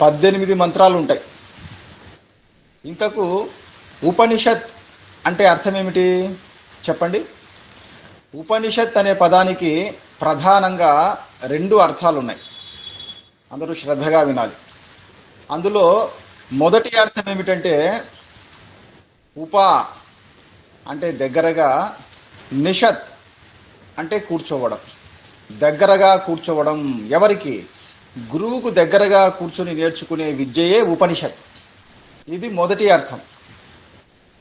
పద్దెనిమిది మంత్రాలు ఉంటాయి ఇంతకు ఉపనిషత్ అంటే అర్థం ఏమిటి చెప్పండి. ఉపనిషత్ అనే పదానికి ప్రధానంగా రెండు అర్థాలు ఉన్నాయి అందరూ శ్రద్ధగా వినాలి. అందులో మొదటి అర్థం ఏమిటంటే ఉప అంటే దగ్గరగా నిషత్ అంటే కూర్చోవడం. దగ్గరగా కూర్చోవడం ఎవరికి? గురువుకు దగ్గరగా కూర్చొని నేర్చుకునే విద్యయే ఉపనిషత్ ఇది మొదటి అర్థం.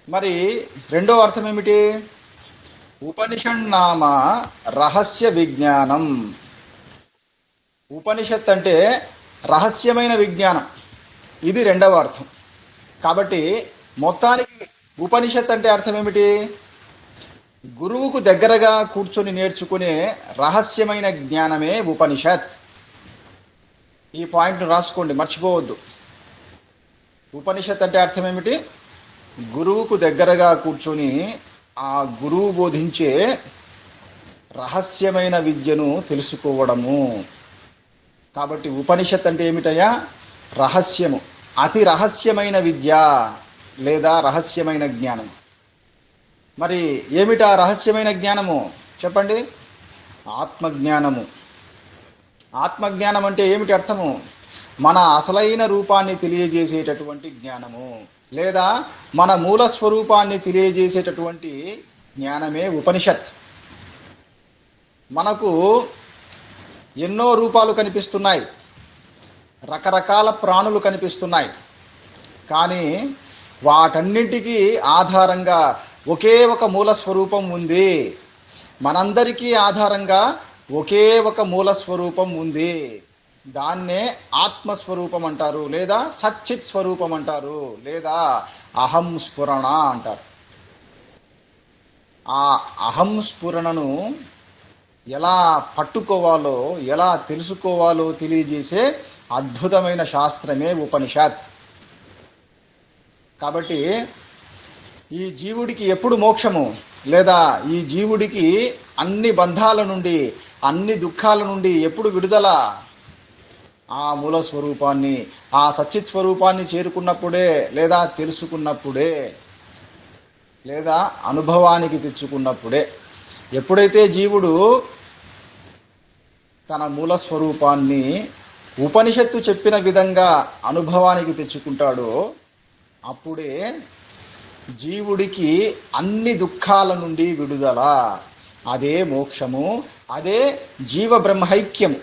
మరి రెండో అర్థం ఏమిటి? ఉపనిషన్నామ రహస్య విజ్ఞానం. ఉపనిషత్ అంటే రహస్యమైన విజ్ఞానం. ఇది రెండవ అర్థం. కాబట్టి మొత్తానికి ఉపనిషత్ అంటే అర్థం ఏమిటి? గురువుకు దగ్గరగా కూర్చొని నేర్చుకునే రహస్యమైన జ్ఞానమే ఉపనిషత్. ఈ పాయింట్ను రాసుకోండి మర్చిపోవద్దు. ఉపనిషత్ అంటే అర్థం ఏమిటి? గురువుకు దగ్గరగా కూర్చొని ఆ గురువు బోధించే రహస్యమైన విద్యను తెలుసుకోవడము. కాబట్టి ఉపనిషత్ అంటే ఏమిటయ్యా? రహస్యము. అతి రహస్యమైన విద్య లేదా రహస్యమైన జ్ఞానం. మరి ఏమిటా రహస్యమైన జ్ఞానము? చెప్పండి. ఆత్మజ్ఞానము. ఆత్మజ్ఞానం అంటే ఏమిటి అర్థము? మన అసలైన రూపాన్ని తెలియజేసేటటువంటి జ్ఞానము. లేదా మన మూల స్వరూపాన్ని తెలియజేసేటటువంటి జ్ఞానమే ఉపనిషత్. మనకు ఎన్నో రూపాలు కనిపిస్తున్నాయి. రకరకాల ప్రాణులు కనిపిస్తున్నాయి. కానీ వాటన్నింటికీ ఆధారంగా ఒకే ఒక మూల స్వరూపం ఉంది. మనందరికీ ఆధారంగా ఒకే ఒక మూల స్వరూపం ఉంది. దాన్నే ఆత్మస్వరూపం అంటారు. లేదా సచ్చిత్ స్వరూపం అంటారు. లేదా అహం స్ఫురణ అంటారు. ఆ అహం స్ఫురణను ఎలా పట్టుకోవాలో ఎలా తెలుసుకోవాలో తెలియజేసే అద్భుతమైన శాస్త్రమే ఉపనిషత్. కాబట్టి ఈ జీవుడికి ఎప్పుడు మోక్షము? లేదా ఈ జీవుడికి అన్ని బంధాల నుండి అన్ని దుఃఖాల నుండి ఎప్పుడు విడుదల? ఆ మూల స్వరూపాన్ని ఆ సచిత్ స్వరూపాన్ని చేరుకున్నప్పుడే లేదా తెలుసుకున్నప్పుడే లేదా అనుభవానికి తెచ్చుకున్నప్పుడే ఎప్పుడైతే జీవుడు తన మూల స్వరూపాన్ని ఉపనిషత్తు చెప్పిన విధంగా అనుభవానికి తెచ్చుకుంటాడో అప్పుడే జీవుడికి అన్ని దుఃఖాల నుండి విడుదల. అదే మోక్షము అదే జీవ బ్రహ్మైక్యము